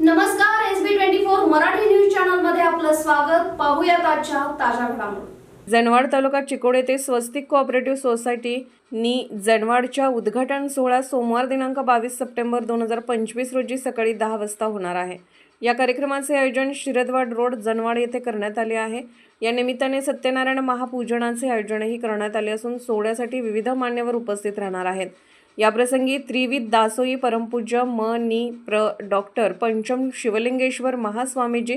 नमस्कार S B twenty four Marathi news चॅनलमध्ये आपलं स्वागत. पाहूया आजच्या ताज्या घडामोडी. जनवाड तालुका चिकोड येथे स्वस्तिक कोऑपरेटिव्ह सोसायटी नी जनवाडच्या उद्घाटन सोहळा सोमवार दिनांक बावीस सप्टेंबर दोन हजार पंचवीस रोजी सकाळी दहा वाजता होणार आहे. या कार्यक्रमाचे आयोजन शिरदवाड रोड जनवाड येथे करण्यात आले आहे. या निमित्ताने सत्यनारायण महापूजनाचे आयोजनही करण्यात आले असून सोहळ्यासाठी विविध मान्यवर उपस्थित राहणार आहेत. याप्रसंगी त्रिविध दासोई परमपूज्य म नि प्र डॉक्टर पंचम शिवलिंगेश्वर महास्वामीजी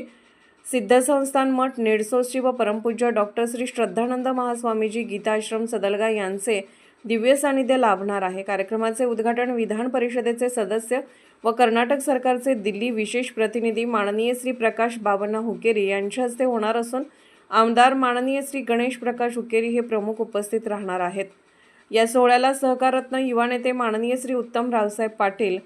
सिद्धसंस्थान मठ नेडसोशी व परमपूज्य डॉक्टर श्री श्रद्धानंद महास्वामीजी गीताश्रम सदलगा यांचे दिव्य सानिध्य लाभणार आहे. कार्यक्रमाचे उद्घाटन विधान परिषदेचे सदस्य व कर्नाटक सरकारचे दिल्ली विशेष प्रतिनिधी माननीय श्री प्रकाश बाबण्णा हुकेरी यांच्या हस्ते होणार असून आमदार माननीय श्री गणेश प्रकाश हुकेरी हे प्रमुख उपस्थित राहणार आहेत. या सोहळ्याला सहकारत्न युवा नेते माननीय श्री उत्तम रावसाहेब पाटील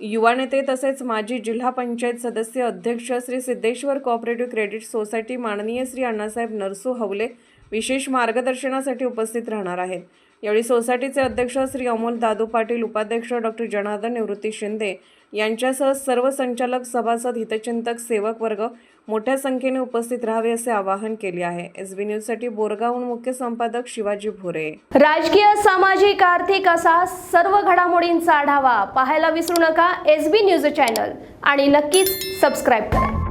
युवा नेते तसेच माजी जिल्हा पंचायत सदस्य अध्यक्ष Shri Siddheshwar cooperative credit society माननीय श्री अण्णासाहेब नरसू हवले विशेष मार्गदर्शनासाठी उपस्थित राहणार आहेत. यावेळी सोसायटीचे अध्यक्ष श्री अमोल दादू पाटील उपाध्यक्ष डॉक्टर जनार्दन निवृत्ती शिंदे यांच्यासह सर्व संचालक सभासद हितचिंतक सेवक वर्ग मोठ्या संख्येने उपस्थित राहावे असे आवाहन केले आहे. एस बी न्यूजसाठी बोरगावहून मुख्य संपादक शिवाजी भोरे. राजकीय सामाजिक आर्थिक असा सर्व घडामोडींचा आढावा पाहायला विसरू नका. एस बी न्यूज चॅनल आणि नक्कीच सबस्क्राईब करा.